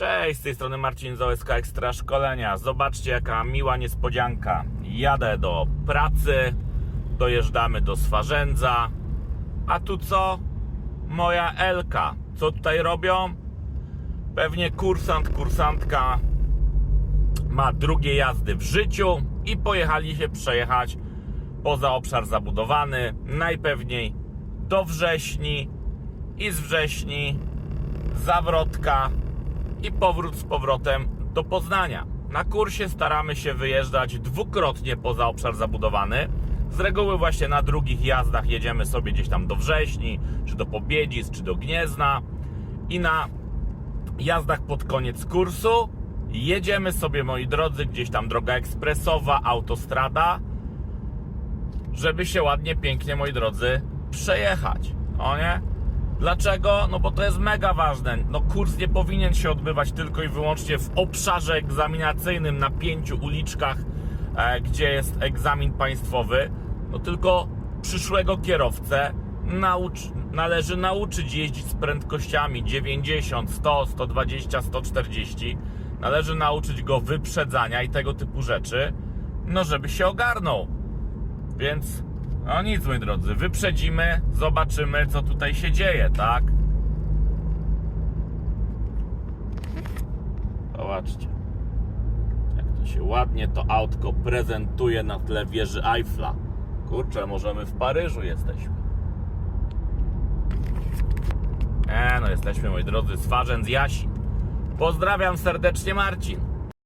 Cześć, z tej strony Marcin z OSK Ekstra Szkolenia. Zobaczcie jaka miła niespodzianka. Jadę do pracy, dojeżdżamy do Swarzędza, a tu co? Moja Elka. Co tutaj robią? Pewnie kursant, kursantka ma drugie jazdy w życiu i pojechali się przejechać poza obszar zabudowany, najpewniej do wrześni i z wrześni zawrotka i powrót z powrotem do Poznania. Na kursie staramy się wyjeżdżać dwukrotnie poza obszar zabudowany. Z reguły właśnie na drugich jazdach jedziemy sobie gdzieś tam do Wrześni, czy do Pobiedzic, czy do Gniezna i na jazdach pod koniec kursu jedziemy sobie, moi drodzy, gdzieś tam droga ekspresowa, autostrada, żeby się ładnie, pięknie, moi drodzy, przejechać. O nie? Dlaczego? No bo to jest mega ważne. No kurs nie powinien się odbywać tylko i wyłącznie w obszarze egzaminacyjnym na pięciu uliczkach, e, gdzie jest egzamin państwowy. No tylko przyszłego kierowcę naucz, należy nauczyć jeździć z prędkościami 90, 100, 120, 140. Należy nauczyć go wyprzedzania i tego typu rzeczy, no żeby się ogarnął. Więc, no nic, moi drodzy, wyprzedzimy, zobaczymy, co tutaj się dzieje, tak? Zobaczcie, jak to się ładnie to autko prezentuje na tle wieży Eiffla. Kurczę, możemy w Paryżu jesteśmy. E, no jesteśmy, moi drodzy, z Farzędz Jasin. Pozdrawiam serdecznie, Marcin.